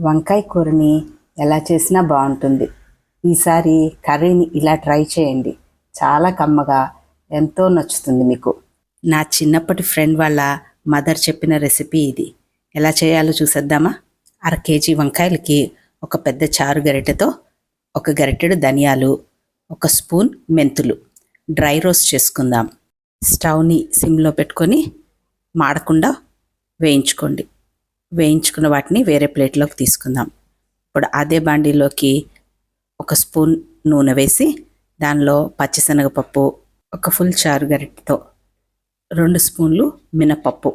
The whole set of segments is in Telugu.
వంకాయ కూరని ఎలా చేసినా బాగుంటుంది. ఈసారి కర్రీని ఇలా ట్రై చేయండి. చాలా కమ్మగా ఎంతో నచ్చుతుంది మీకు. నా చిన్నప్పటి ఫ్రెండ్ వాళ్ళ మదర్ చెప్పిన రెసిపీ ఇది. ఎలా చేయాలో చూసేద్దామా? అర కేజీ వంకాయలకి ఒక పెద్ద చారు గరిటెతో ఒక గరిటెడు ధనియాలు ఒక స్పూన్ మెంతులు. డ్రై రోస్ట్ చేసుకుందాం. స్టవ్ని సిమ్లో పెట్టుకొని మాడకుండా వేయించుకోండి. వేయించుకున్న వాటిని వేరే ప్లేట్లోకి తీసుకుందాం. ఇప్పుడు అదే బాండీలోకి ఒక స్పూన్ నూనె వేసి దానిలో పచ్చిశనగపప్పు ఒక ఫుల్ చారు గరిటెతో రెండు స్పూన్లు మినపప్పు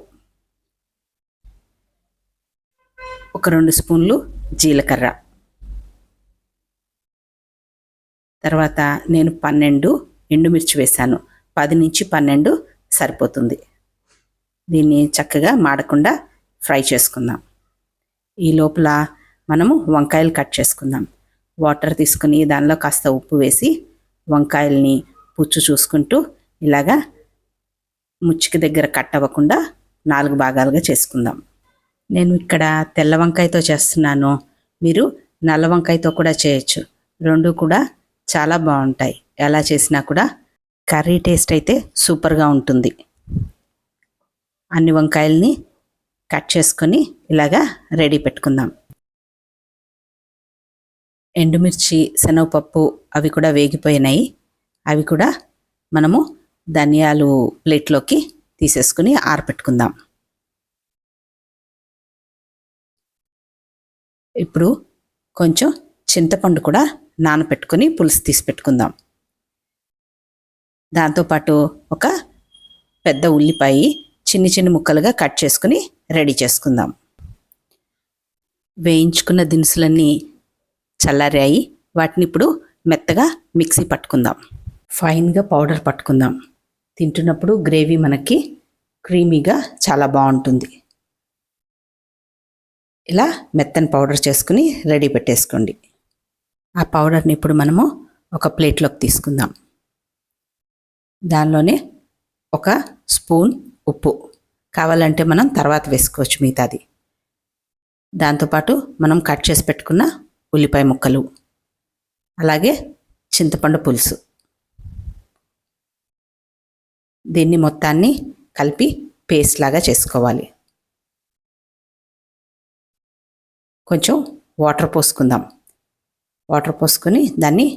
ఒక రెండు స్పూన్లు జీలకర్ర. తర్వాత నేను పన్నెండు ఎండుమిర్చి వేశాను. పది నుంచి పన్నెండు సరిపోతుంది. దీన్ని చక్కగా మాడకుండా ఫ్రై చేసుకుందాం. ఈ లోపల మనము వంకాయలు కట్ చేసుకుందాం. వాటర్ తీసుకుని దానిలో కాస్త ఉప్పు వేసి వంకాయల్ని పుచ్చు చూసుకుంటూ ఇలాగా ముచ్చికి దగ్గర కట్ అవ్వకుండా నాలుగు భాగాలుగా చేసుకుందాం. నేను ఇక్కడ తెల్ల వంకాయతో చేస్తున్నాను. మీరు నల్ల వంకాయతో కూడా చేయొచ్చు. రెండు కూడా చాలా బాగుంటాయి. ఎలా చేసినా కూడా కర్రీ టేస్ట్ అయితే సూపర్గా ఉంటుంది. అన్ని వంకాయల్ని కట్ చేసుకొని ఇలాగా రెడీ పెట్టుకుందాం. ఎండుమిర్చి శనగపప్పు అవి కూడా వేగిపోయినాయి. అవి కూడా మనము ధనియాలు ప్లేట్లోకి తీసేసుకుని ఆరపెట్టుకుందాం. ఇప్పుడు కొంచెం చింతపండు కూడా నానపెట్టుకుని పులుసు తీసి పెట్టుకుందాం. దాంతోపాటు ఒక పెద్ద ఉల్లిపాయ చిన్ని చిన్ని ముక్కలుగా కట్ చేసుకుని రెడీ చేసుకుందాం. వేయించుకున్న దినుసులన్నీ చల్లారాయి. వాటిని ఇప్పుడు మెత్తగా మిక్సీ పట్టుకుందాం. ఫైన్గా పౌడర్ పట్టుకుందాం. తింటున్నప్పుడు గ్రేవీ మనకి క్రీమీగా చాలా బాగుంటుంది. ఇలా మెత్తని పౌడర్ చేసుకుని రెడీ పెట్టేసుకోండి. ఆ పౌడర్ని ఇప్పుడు మనము ఒక ప్లేట్లోకి తీసుకుందాం. దానిలోనే ఒక స్పూన్ ఉప్పు. కావాలంటే మనం తర్వాత వేసుకోవచ్చు మిగతాది. దాంతోపాటు మనం కట్ చేసి పెట్టుకున్న ఉల్లిపాయ ముక్కలు అలాగే చింతపండు పులుసు. దీన్ని మొత్తాన్ని కలిపి పేస్ట్ లాగా చేసుకోవాలి. కొంచెం వాటర్ పోసుకుందాం. వాటర్ పోసుకొని దాన్ని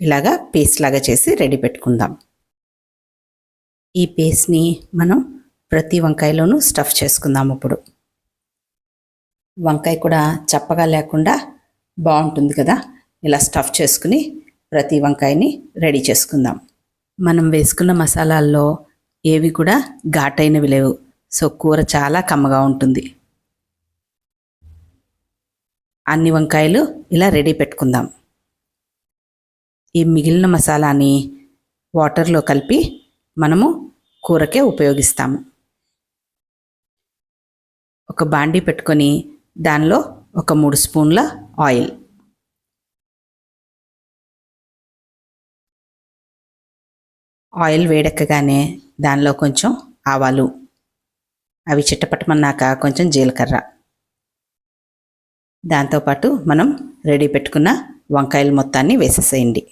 ఇలాగా పేస్ట్ లాగా చేసి రెడీ పెట్టుకుందాం. ఈ పేస్ట్ని మనం ప్రతి వంకాయలోనూ స్టఫ్ చేసుకుందాం ఇప్పుడు. వంకాయ కూడా చప్పగా లేకుండా బాగుంటుంది కదా? ఇలా స్టఫ్ చేసుకుని ప్రతి వంకాయని రెడీ చేసుకుందాం. మనం వేసుకున్న మసాలాల్లో ఏవి కూడా ఘాటైనవి లేవు. సో కూర చాలా కమ్మగా ఉంటుంది. అన్ని వంకాయలు ఇలా రెడీ పెట్టుకుందాం. ఈ మిగిలిన మసాలాని వాటర్లో కలిపి మనము కూరకే ఉపయోగిస్తాము. ఒక బాండీ పెట్టుకొని దానిలో ఒక మూడు స్పూన్ల ఆయిల్. ఆయిల్ వేడెక్కగానే దానిలో కొంచెం ఆవాలు. అవి చిట్టపట్టమన్నాక కొంచెం జీలకర్ర. దాంతోపాటు మనం రెడీ పెట్టుకున్న వంకాయలు మొత్తాన్ని వేసేసేయండి.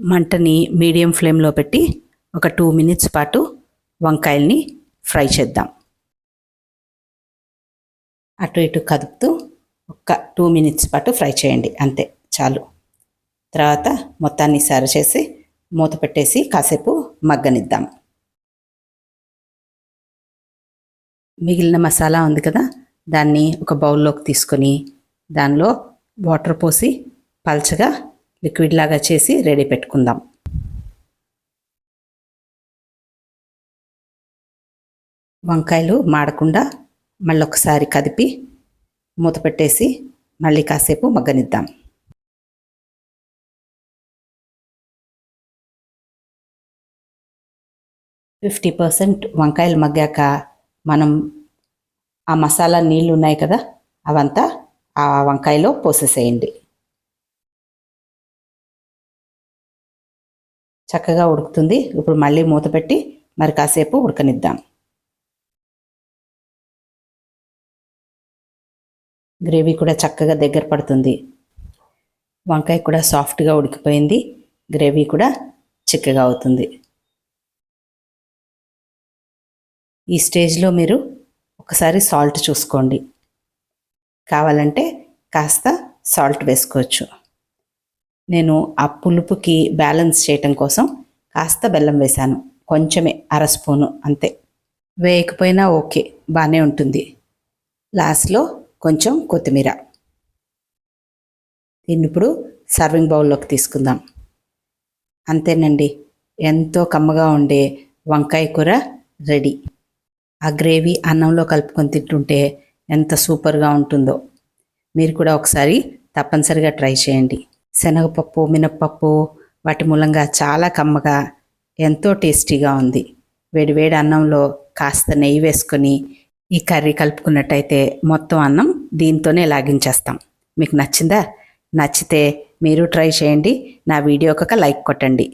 మంటని మీడియం ఫ్లేమ్లో పెట్టి ఒక టూ మినిట్స్ పాటు వంకాయల్ని ఫ్రై చేద్దాం. అటు ఇటు కదుపుతూ ఒక టూ మినిట్స్ పాటు ఫ్రై చేయండి అంతే చాలు. తర్వాత మొత్తాన్ని సర్వ్ చేసి మూత పెట్టేసి కాసేపు మగ్గనిద్దాం. మిగిలిన మసాలా ఉంది కదా దాన్ని ఒక బౌల్లోకి తీసుకొని దానిలో వాటర్ పోసి పల్చగా లిక్విడ్ లాగా చేసి రెడీ పెట్టుకుందాం. వంకాయలు మాడకుండా మళ్ళీ ఒకసారి కదిపి మూత పెట్టేసి మళ్ళీ కాసేపు మగ్గనిద్దాం. ఫిఫ్టీ పర్సెంట్ వంకాయలు మగ్గాక మనం ఆ మసాలా నీళ్ళు ఉన్నాయి కదా అవంతా ఆ వంకాయలో పోసేసేయండి. చక్కగా ఉడుకుతుంది. ఇప్పుడు మళ్ళీ మూత పెట్టి మరి కాసేపు ఉడకనిద్దాం. గ్రేవీ కూడా చక్కగా దగ్గర పడుతుంది. వంకాయ కూడా సాఫ్ట్గా ఉడికిపోయింది. గ్రేవీ కూడా చిక్కగా అవుతుంది. ఈ స్టేజ్లో మీరు ఒకసారి సాల్ట్ చూసుకోండి. కావాలంటే కాస్త సాల్ట్ వేసుకోవచ్చు. నేను ఆ పులుపుకి బ్యాలెన్స్ చేయటం కోసం కాస్త బెల్లం వేశాను. కొంచెమే అర స్పూను అంతే. వేయకపోయినా ఓకే బాగానే ఉంటుంది. లాస్ట్లో కొంచెం కొత్తిమీర. దీన్ని ఇప్పుడు సర్వింగ్ బౌల్లోకి తీసుకుందాం. అంతేనండి ఎంతో కమ్మగా ఉండే వంకాయ కూర రెడీ. ఆ గ్రేవీ అన్నంలో కలుపుకొని తింటుంటే ఎంత సూపర్గా ఉంటుందో. మీరు కూడా ఒకసారి తప్పనిసరిగా ట్రై చేయండి. శనగపప్పు మినప్పప్పు వాటి మూలంగా చాలా కమ్మగా ఎంతో టేస్టీగా ఉంది. వేడివేడి అన్నంలో కాస్త నెయ్యి వేసుకొని ఈ కర్రీ కలుపుకున్నట్టయితే మొత్తం అన్నం దీంతోనే లాగించేస్తాం. మీకు నచ్చిందా? నచ్చితే మీరు ట్రై చేయండి. నా వీడియోకి ఒక లైక్ కొట్టండి.